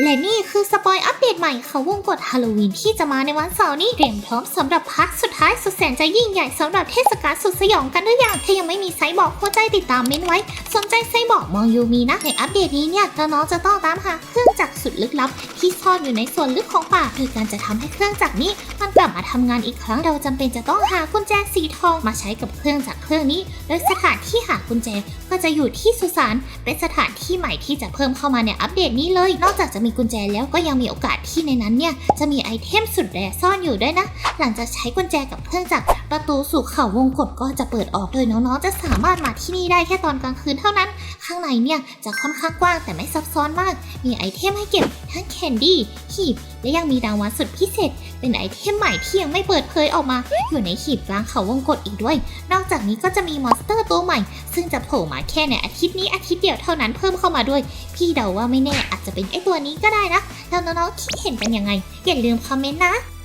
และนี่คือสปอยอัปเดตใหม่เขาวงกฎฮาโลวีนที่จะมาในวันเสาร์นี้เตรียมพร้อมสำหรับพักสุดท้ายสุดแสนจะยิ่งใหญ่สำหรับเทศกาลสุดสยองกันหรือยังถ้ายังไม่มีไซบอกหัวใจติดตามเม้นไว้ สนใจไซบอกมองยูมีนะในอัปเดตนี้เนี่ยน้องจะต้องตามหาเครื่องจักรสุดลึกลับ ที่ซ่อนอยู่ในส่วนลึกของป่าโดยการจะทำให้เครื่องจักรนี้ มันกลับมาทำงานอีกครั้งเราจำเป็นจะต้องหากุญแจสีทองมาใช้กับเครื่องจักรเครื่องนี้ โดยสถานที่หากุญแจก็จะอยู่ที่สุสานเป็นสถานที่ใหม่ที่จะเพิ่มเข้ามาในอัปเดตนี้เลย นอกจากจะมีกุญแจแล้วก็ยังมีโอกาสที่ในนั้นเนี่ยจะมีไอเทมสุดแรซ่อนอยู่ด้วยนะ หลังจากใช้กุญแจกับเครื่องจักรประตูสู่เขาวงกฏก็จะเปิดออกโดยน้องๆ จะสามารถมาที่นี่ได้แค่ตอนกลางคืนเท่านั้น ข้างในเนี่ยจะค่อนข้างกว้างแต่ไม่ซับซ้อนมาก มีไอเทมให้เก็บทั้งแคนดี้ หีบ และยังมีรางวัลสุดพิเศษ เป็นไอเทมใหม่ที่ยังไม่เปิดเผยออกมา อยู่ในหีบกลางเขาวงกฏอีกด้วย นอกจากนี้ก็จะมีมอนสเตอร์ตัวใหม่ ซึ่งจะโผล่มาแค่ในอาทิตย์นี้อาทิตย์เดียวเท่านั้นเพิ่มเข้ามาด้วย พี่เดาว่าไม่แน่อาจจะเป็นไอตัวนี้ก็ได้นะแล้วน้องๆคิดเห็นเป็นยังไงอย่าลืมคอมเมนต์นะ